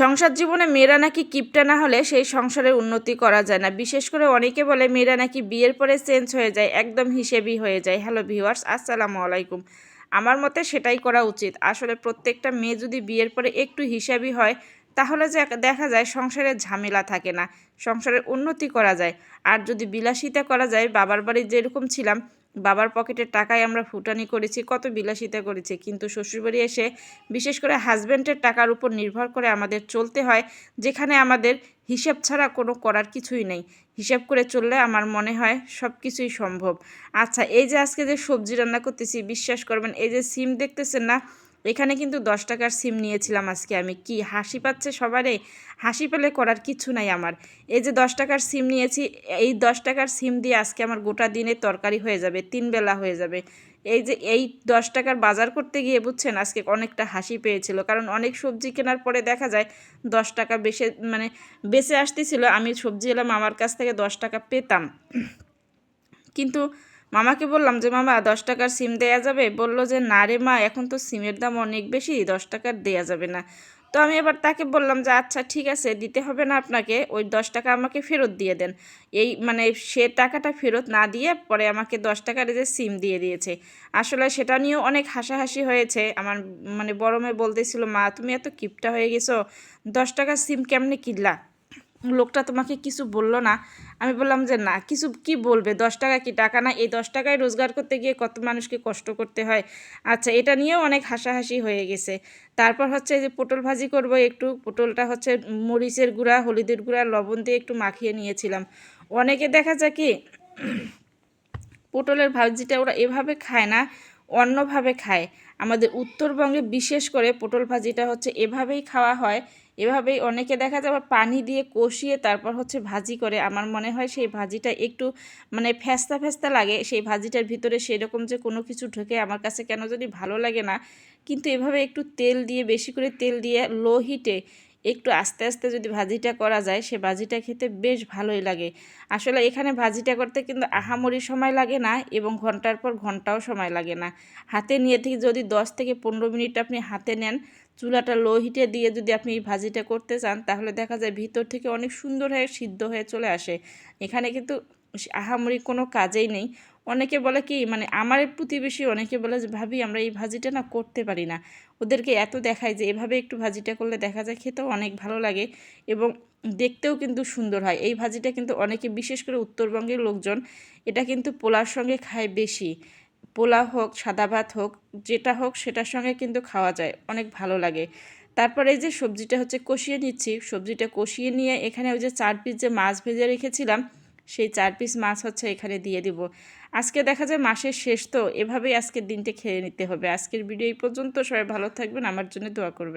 সংসার জীবনে মেয়েরা নাকি কিপটা না হলে সেই সংসারের উন্নতি করা যায় না। বিশেষ করে অনেকে বলে মেয়েরা নাকি বিয়ের পরে চেঞ্জ হয়ে যায়, একদম হিসেবই হয়ে যায়। হ্যালো ভিউয়ার্স, আসসালামু আলাইকুম। আমার মতে সেটাই করা উচিত। আসলে প্রত্যেকটা মেয়ে যদি বিয়ের পরে একটু হিসাবই হয়, তাহলে যে দেখা যায় সংসারের ঝামেলা থাকে না, সংসারের উন্নতি করা যায়। আর যদি বিলাসিতা করা যায়, বাবার বাড়ি যেরকম ছিলাম বাবার পকেটের টাকায় আমরা ফুটানি করেছি, কত বিলাসিতা করেছি। কিন্তু শ্বশুরবাড়ি এসে বিশেষ করে হাজব্যান্ডের টাকার উপর নির্ভর করে আমাদের চলতে হয়, যেখানে আমাদের হিসাব ছাড়া কোনো করার কিছুই নেই। হিসাব করে চললে আমার মনে হয় সব কিছুই সম্ভব। আচ্ছা এই যে আজকে যে সবজি রান্না করতেছি, বিশ্বাস করবেন, এই যে সিম দেখতেছেন না এখানে কিন্তু দশ টাকার সিম নিয়েছিলাম আজকে আমি। কি, হাসি পাচ্ছে সবারে? হাসি পেলে করার কিছু নাই আমার। এই যে দশ টাকার সিম নিয়েছি, এই দশ টাকার সিম দিয়ে আজকে আমার গোটা দিনে তরকারি হয়ে যাবে, তিন বেলা হয়ে যাবে। এই যে এই দশ টাকার বাজার করতে গিয়ে বুঝছেন, আজকে অনেকটা হাসি পেয়েছিল। কারণ অনেক সবজি কেনার পরে দেখা যায় দশ টাকা বেশি মানে বেঁচে আসতেছিল, আমি সবজি এলাম, আমার কাছ থেকে দশ টাকা পেতাম। কিন্তু মামাকে বললাম যে, মামা, দশ টাকার সিম দেয়া যাবে? বলল যে, না রে মা, এখন তো সিমের দাম অনেক বেশি, দশ টাকার দেয়া যাবে না। তো আমি এবার তাকে বললাম যে আচ্ছা ঠিক আছে, দিতে হবে না আপনাকে, ওই দশ টাকা আমাকে ফেরত দিয়ে দেন। এই মানে সে টাকাটা ফেরত না দিয়ে পরে আমাকে দশ টাকার যে সিম দিয়ে দিয়েছে। আসলে সেটা নিয়েও অনেক হাসাহাসি হয়েছে। আমার মানে বড় মেয়ে বলতেছিল, মা, তুমি এত কিপটা হয়ে গেছো, দশ টাকার সিম কেমনে কিনলা? লোকটা তোমাকে কিছু বলল না। আমি বললাম যে, না, কিছু কি বলবে? দশ টাকা কি টাকা না? এই দশ টাকায় রোজগার করতে গিয়ে কত মানুষকে কষ্ট করতে হয়। আচ্ছা এটা নিয়েও অনেক হাসাহাসি হয়ে গেছে। তারপর হচ্ছে যে পটল ভাজি করব একটু। পটলটা হচ্ছে মরিচের গুঁড়া, হলুদের গুঁড়া, লবণ দিয়ে একটু মাখিয়ে নিয়েছিলাম। অনেকে দেখা যায় কি, পটলের ভাজিটা ওরা এভাবে খায় না, অন্যভাবে খায়। আমাদের উত্তরবঙ্গে বিশেষ করে পটল ভাজিটা হচ্ছে এভাবেই খাওয়া হয়। এভাবেই অনেকে দেখা যায় পানি দিয়ে কষিয়ে তারপর হচ্ছে ভাজি করে। আমার মনে হয় সেই ভাজিটা একটু মানে ফ্যাস্তা ফ্যাস্তা লাগে, সেই ভাজিটার ভিতরে সেরকম যে কোনো কিছু ঢোকে আমার কাছে কেন যদি ভালো লাগে না। কিন্তু এভাবে একটু তেল দিয়ে, বেশি করে তেল দিয়ে লো হিটে একটু আস্তে আস্তে যদি ভাজিটা করা যায়, সে ভাজিটা খেতে বেশ ভালোই লাগে। আসলে এখানে ভাজিটা করতে কিন্তু আহামরি সময় লাগে না এবং ঘণ্টার পর ঘন্টাও সময় লাগে না। হাতে নিয়ে থেকে যদি দশ থেকে পনেরো মিনিট আপনি হাতে নেন, চুলাটা লো হিটে দিয়ে যদি আপনি এই ভাজিটা করতে চান, তাহলে দেখা যায় ভিতর থেকে অনেক সুন্দর হয়ে সিদ্ধ হয়ে চলে আসে। এখানে কিন্তু আহামরি কোনো কাজেই নেই। অনেকে বলে কি মানে আমার প্রতিবেশী অনেকে বলে যে, ভাবি, আমরা এই ভাজিটা না করতে পারি না। ওদেরকে এত দেখায় যে, এভাবে একটু ভাজিটা করলে দেখা যায় খেতেও অনেক ভালো লাগে এবং দেখতেও কিন্তু সুন্দর হয়। এই ভাজিটা কিন্তু অনেকে, বিশেষ করে উত্তরবঙ্গের লোকজন, এটা কিন্তু পোলার সঙ্গে খায় বেশি। পোলা হোক, সাদা ভাত হোক, যেটা হোক, সেটার সঙ্গে কিন্তু খাওয়া যায়, অনেক ভালো লাগে। তারপরে এই যে, সবজিটা হচ্ছে কষিয়ে নিচ্ছি। সবজিটা কষিয়ে নিয়ে এখানে ওই যে, চার পিস যে, মাছ ভেজে রেখেছিলাম সেই চার পিস মাছ হচ্ছে এখানে দিয়ে দিব। আজকে দেখা যায় মাসের শেষ, তো এভাবেই আজকের দিনটা খেয়ে নিতে হবে। আজকের ভিডিও এই পর্যন্ত। সবাই ভালো থাকবেন। আমার জন্য দোয়া করবেন।